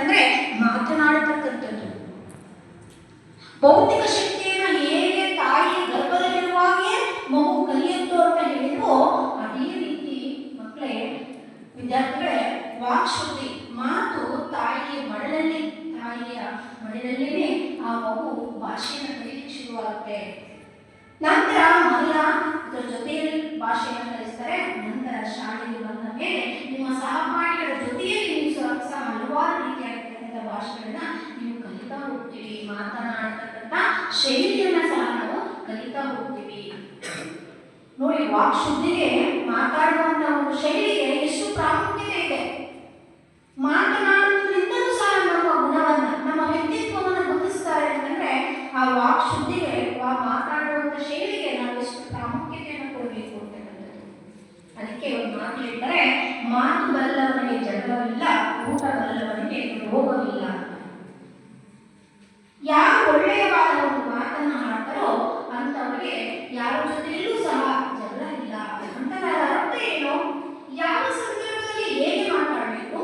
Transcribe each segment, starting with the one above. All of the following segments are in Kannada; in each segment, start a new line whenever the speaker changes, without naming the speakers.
ಅಂತಂದ್ರೆ ಮಾತನಾಡತಕ್ಕಂಥದ್ದು. ಭೌತಿಕ ಶಕ್ತಿಯನ್ನು ಹೇಗೆ ತಾಯಿ ಗರ್ಭದಲ್ಲಿರುವಾಗೇ ಮಗು ಕಲಿಯುತ್ತೋ ಅಂತ ಹೇಳಿದ್ರು ಅದೇ ರೀತಿ ಮಕ್ಕಳೇ, ವಿದ್ಯಾರ್ಥಿಗಳೇ ವಾಕ್ಶುದ್ಧಿ ಮಾತು ತಾಯಿಯ ಮಡಲಲ್ಲಿ, ತಾಯಿಯ ಮಡಿಲಲ್ಲಿನೇ ಆ ಮಗು ಭಾಷೆಯನ್ನು ಕಲಿಯಲಿಕ್ಕೆ ಶುರುವಾಗುತ್ತೆ. ನಂತರ ಮಲ್ಲ ಅದರ ಜೊತೆಯಲ್ಲಿ ಭಾಷೆಯನ್ನು ಕಲಿಸ್ತಾರೆ ನಂತರ ಶಾಲೆಗೆ ಬಂದ ಮೇಲೆ ನಿಮ್ಮ ಸಹಪಾಠಿಗಳ ಜೊತೆಯಲ್ಲಿ ನೀವು ಸಹ ಸಹ ಹಲವಾರು ರೀತಿಯಾಗಿರ್ತಕ್ಕಂಥ ಭಾಷೆಗಳನ್ನ ನೀವು ಕಲಿತಾ ಹೋಗ್ತೀವಿ ಮಾತನಾಡತಕ್ಕಂಥ ಶೈಲಿಯನ್ನ ಸಹ ನಾವು ಕಲಿತಾ ಹೋಗ್ತೀವಿ ನೋಡಿ ವಾಕ್ ಶುದ್ಧಿಗೆ ಮಾತಾಡುವಂತ ಒಂದು ಶೈಲಿಗೆ ಎಷ್ಟು ಪ್ರಾಮುಖ್ಯತೆ ಇದೆ. ಮಾತನಾಡುವುದರಿಂದಲೂ ಸಹ ನಮ್ಮ ಗುಣವನ್ನ, ನಮ್ಮ ವ್ಯಕ್ತಿತ್ವವನ್ನು ಗುರುತಿಸ್ತಾರೆ ಅಂತಂದ್ರೆ ಆ ವಾಕ್ ಶುದ್ಧಿಗೆ ಆ ಮಾತಾಡುವಂತ ಶೈಲಿಗೆ ನಾವು ಎಷ್ಟು ಪ್ರಾಮುಖ್ಯತೆಯನ್ನು ಕೊಡಬೇಕು ಅಂತಕ್ಕಂಥದ್ದು. ಅದಕ್ಕೆ ಒಂದು ಮಾತು ಹೇಳ್ತಾರೆ ಮಾತು ಬಲ್ಲವನಿಗೆ ಜಗಳವಿಲ್ಲ ಊಟ ಬಲ್ಲವನಿಗೆ ರೋಗವಿಲ್ಲ. ಅಂತ ಯಾರು ಒಳ್ಳೆಯವಾದ ಒಂದು ಮಾತನ್ನು ಆಡ್ತಾರೋ ಅಂಥವ್ರಿಗೆ ಯಾರ ಜೊತೆಯಲ್ಲೂ ಸಹ ಜಗಳ ಇಲ್ಲ. ಅಂತ ಅರ್ಥ ಏನು? ಯಾವ ಸಂದರ್ಭದಲ್ಲಿ ಹೇಗೆ ಮಾತಾಡಬೇಕು?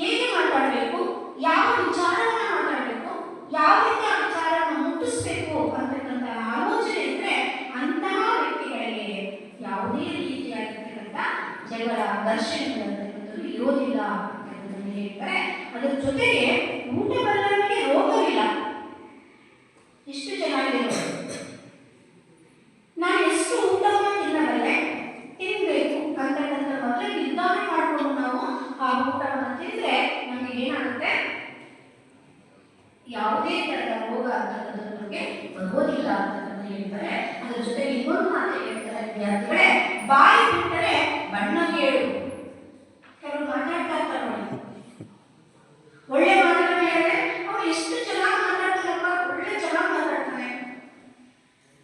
ಹೇಗೆ ಮಾತಾಡಬೇಕು? ಯಾವ ವಿಚಾರವನ್ನು ಮಾತಾಡಬೇಕು? ಯಾವ ರೀತಿ ಆ ವಿಚಾರವನ್ನು ಮುಟ್ಟಿಸ್ಬೇಕು ಅಂತಕ್ಕಂಥ ಆಲೋಚನೆ ಇದ್ರೆ ಅಂತಹ ವ್ಯಕ್ತಿಗಳಿಗೆ ಯಾವುದೇ ರೀತಿಯಾಗಿರ್ತಕ್ಕಂಥ ಜಗಳ ಘರ್ಷಣೆಗಳಂತಕ್ಕಂಥದ್ದು ಇರೋದಿಲ್ಲ ಅಂತಕ್ಕಂಥದ್ದನ್ನು ಹೇಳ್ತಾರೆ. ಅದರ ಜೊತೆಗೆ ಊಟ ಬಲ್ಲವನಿಗೆ ರೋಗವಿಲ್ಲ ಇಷ್ಟು ಚೆನ್ನಾಗಿದೆ ನೋಡಿ. ನಾನು ಎಷ್ಟು ಊಟವನ್ನು ತಿನ್ನಬಲ್ಲೆ ತಿನ್ನಬೇಕು ಅಂತಕ್ಕಂಥ ಮೊದಲೇ ನಿರ್ಧಾರ ಮಾಡಿಕೊಂಡು ನಾವು ಆ ಊಟವನ್ನು ತಿಂದ್ರೆ ನಮಗೆ ಏನಾಗುತ್ತೆ ಯಾವುದೇ ತರಹದ ರೋಗ ಅಂತಕ್ಕಂಥದ್ದು ನಮಗೆ ಬರೋದಿಲ್ಲ ಅಂತಕ್ಕಂಥ ಹೇಳ್ತಾರೆ. ಅದರ ಜೊತೆಗೆ ಇನ್ನೊಂದು ಮಾತು ಹೇಳ್ತಾರೆ ವಿದ್ಯಾರ್ಥಿಗಳೇ, ಬಾಯಿ